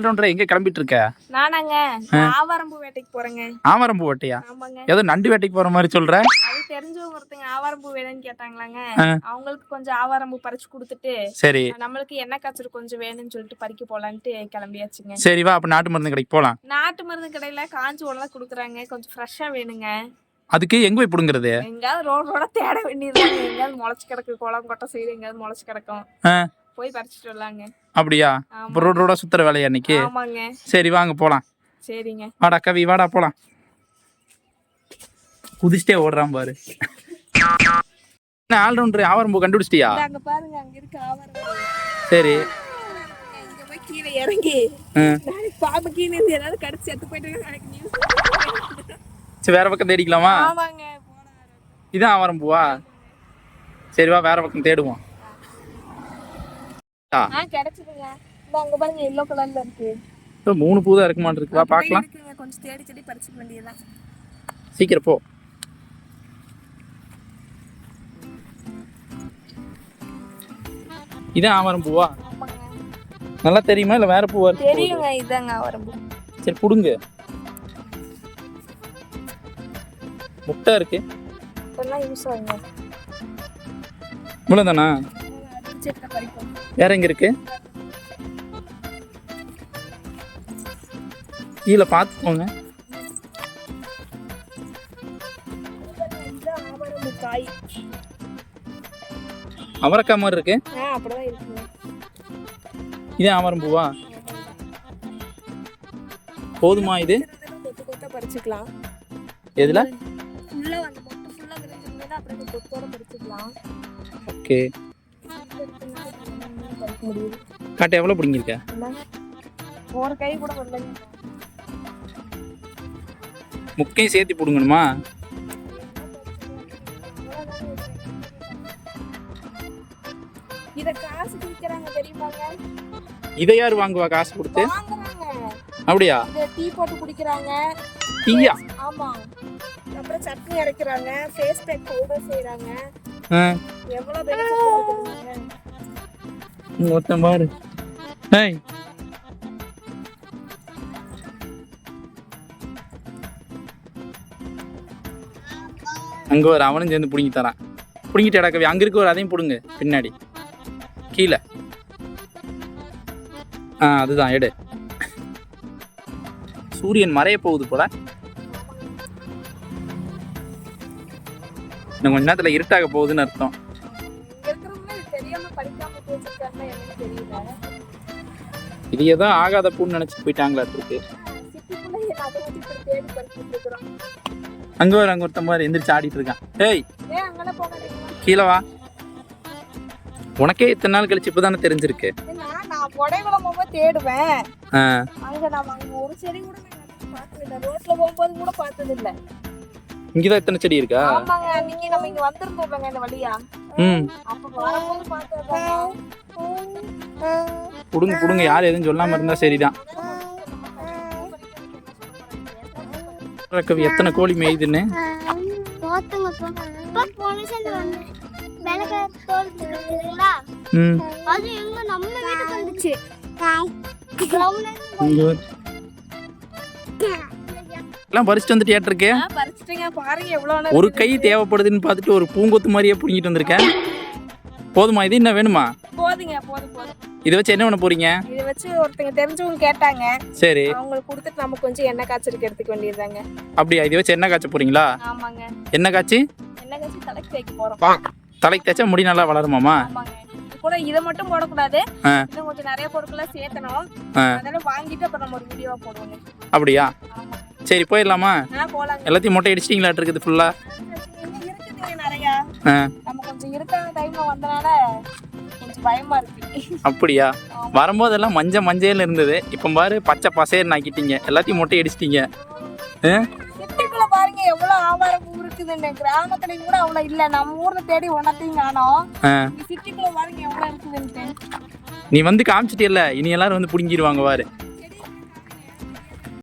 எங்க கிளம்பிட்டு இருக்க நானாங்க ஆவாரம்பூ வேட்டைக்கு போறேங்க. ஆமரம்பூ வேட்டையா? ஏதோ நண்டு வேட்டைக்கு போற மாதிரி சொல்ற? அது தெரிஞ்சவங்க ஒருத்தங்க ஆவாரம்பூ வேணும்னு கேட்டாங்களாங்க. அவங்களுக்கு கொஞ்சம் ஆவாரம்பூ பறிச்சு கொடுத்துட்டு சரி. நம்மளுக்கு எண்ணெய் காய்ச்சல் கொஞ்சம் வேணும்னு சொல்லிட்டு பறிக்க போலான்ட்டு கிளம்பியாச்சுங்க. சரி வா அப்ப நாட்டு மருந்து கடைக்கு போலாம். நாட்டு மருந்து கடையில காஞ்சி உடலாம் கொடுக்குறாங்க. கொஞ்சம் ஃப்ரெஷ்ஷா வேணுங்க. அதுக்கு எங்க போய் புடுங்குறது? எங்கேயாவது ரோட் ரோட தேட வேண்டியதுதாங்க. எங்கேயாவது முளைச்சு கிடக்கு குளம் கொட்டை சைடு எங்கேயாவது முளைச்சு கிடக்கும். போய் பறிச்சுட்டு வரலாங்க. அப்படியா. இப்ப ரோடு ரோடா சுத்துற வேலையா இன்னைக்கு? ஆமாங்க. சரி வாங்க போலாம். சரிங்க. வாடா கவி வாடா போலாம். குதிச்சிட்டே ஓடுறான் பாரு. என்ன ஆல்ரவுண்டர் ஆவரம்பூ கண்டுபிடிச்சிட்டியா? அங்க பாருங்க அங்க இருக்கு ஆவாரம்பூ. சரி. இங்க போய் கீழே இறங்கி. நாளைக்கு பாம்பு கீழே இருந்து ஏதாவது கடிச்சு செத்து போயிட்டு நாளைக்கு நியூஸ் சரி வேற பக்கம் தேடிக்கலாமா? ஆமாங்க போனா இதான் ஆவரம்பூவா? சரி வா வேற பக்கம் தேடுவோம். ஆ. ஆ கிடைச்சதுங்க. இந்த அங்க பாருங்க எல்லோ கலர்ல இருக்கு. இப்ப மூணு பூ தான் இருக்க. மாட்டிருக்கு வா பார்க்கலாம். கொஞ்சம் தேடி தேடி பறிச்சுக்க வேண்டியதுதான். சீக்கிரம் போ. இதான் ஆவரம் பூவா? நல்லா தெரியுமா? இல்ல வேற பூவா தெரியுங்க இதாங்க ஆவாரம்பூ சரி புடுங்க. முட்டை இருக்கு. யூஸ் ஆகுங்க. செட்டில் பறிப்போம். வேற எங்க இருக்கு? கீழே பார்த்துக்கோங்க அவரைக்காய் மாதிரி இருக்கு. இதே ஆவரம் பூவா? போதுமா இது? பறிச்சுக்கலாம். எதுல ஃபுல்லா முடியுது. காட்டு எவ்வளோ பிடிங்கிருக்க? ஒரு கை கூட வரலைங்க. முக்கையும் சேர்த்து பிடுங்கணுமா? இத காசுக்கு விக்கிறாங்க தெரியுமாங்க? இதை யார் வாங்குவா காசு கொடுத்து? அப்படியா? டீ போட்டு குடிக்கிறாங்க. டீயா? ஆமா. அப்புறம் சட்னி அரைக்கிறாங்க. ஃபேஸ் பேக் பவுடர் செய்றாங்க. எவ்வளவு பெனிஃபிட் ஒருத்தன் பாரு. ஏய். அங்க ஒரு அவனும் சேர்ந்து பிடுங்கி தரான். பிடுங்கிட்டு இடக்கவே அங்க இருக்க ஒரு அதையும் பிடுங்க. பின்னாடி. கீழே. ஆ அதுதான். எடு. சூரியன் மறைய போகுது போல. இன்னும் கொஞ்ச நேரத்துல இருட்டாக போகுதுன்னு அர்த்தம். இது ஏதோ ஆகாத பூன்னு நினைச்சிட்டு போயிட்டாங்களாட்டு இருக்கு அங்க ஒரு அங்க ஒருத்தன் மாதிரி எந்திரிச்சு ஆடிட்டு இருக்கான். போகாதீங்களா கீழே வா. உனக்கே இத்தனை நாள் கழிச்சு இப்பதானே தெரிஞ்சிருக்கு. நான் போகும்போது தேடுவேன் ஆ, அங்க நம்ம அங்க ஒரு செடி கூட நான் பார்த்தது இல்ல ரோட்ல போகும்போது கூட பார்த்தது இல்ல இங்கதான் இத்தனை செடி இருக்கா? ஆமாங்க அன்னைக்கு நம்ம இங்க வந்திருந்தோம்லங்க இந்த வழியா. ம். அப்ப வரும்போது பார்த்ததுதாங்க புடுங்க புடுங்க. யார் எதுவும் சொல்லாம இருந்தா சரிதான். கவி எத்தனை கோழி மேயுதுன்னு? போத்துங்க பொலிசன் வந்து விளக்க தோல்த்துங்களா ம். அது எங்க நம்ம வீட்டுக்கு வந்துச்சு கிரவுண்ட் இங்க ஒரு- எல்லாம் பறிச்சுட்டு வந்துட்டு ஏட்டிருக்கே ஆ, பறிச்சுட்டீங்க. பாருங்க எவ்வளவு ஒரு கை தேவைப்படுதுன்னு பார்த்துட்டு ஒரு பூங்கொத்து மாதிரியே புடுங்கிட்டு வந்திருக்கேன் போதுமா? இது என்ன வேணுமா? போதுங்க போதும். இதை வச்சு என்ன பண்ண போறீங்க? இதை வச்சு ஒருத்தங்க தெரிஞ்சவங்க கேட்டாங்க. சரி. அவங்களுக்கு கொடுத்துட்டு நம்ம கொஞ்சம் எண்ணெய் காய்ச்சலுக்கு எடுத்துக்க வேண்டியதுதாங்க. அப்படியா? இதை வச்சு என்ன காய்ச்ச போறீங்களா? ஆமாங்க. என்ன காய்ச்சி? எண்ணெய் காய்ச்சி தலைக்கு தேய்க்க போறோம். தலைக்கு தேய்ச்சா முடி நல்லா வளருமாமா கூட இதை மட்டும் போடக்கூடாது. இன்னும் கொஞ்சம் நிறைய பொருட்கள்லாம் சேர்த்தணும். ஆ. அதெல்லாம் வாங்கிட்டு அப்புறம் நம்ம ஒரு வீடியோவா போடுவோங்க. அப்படியா? சரி போயிடலாமா? எல்லாத்தையும் மொட்டை அடிச்சிட்டீங்களாட்டு இருக்குது ஃபுல்லா நிறையா. நம்ம கொஞ்சம் இருக்கான டைம்ல வந்தனால பயமா இருக்கு. அப்படியா? வரும்போதெல்லாம் மஞ்சள் மஞ்சள் இருந்தது. இப்போ பாரு பச்சை பசேர்னு ஆக்கிட்டீங்க. எல்லாத்தையும் மொட்டை அடிச்சிட்டீங்க? சிட்டிக்குள்ள பாருங்க எவ்வளவு ஆவாரம் பூ இருக்குதுன்னு. கிராமத்துலயும் கூட அவ்வளவு இல்ல. நம்ம ஊர்ல தேடி உணர்த்தையும் காணோம். சிட்டிக்குள்ள பாருங்க எவ்வளவு இருக்குதுன்ட்டு. நீ வந்து காமிச்சிட்டியல்ல. இனி எல்லாரும் வந்து பிடுங்கிடுவாங்க பாரு.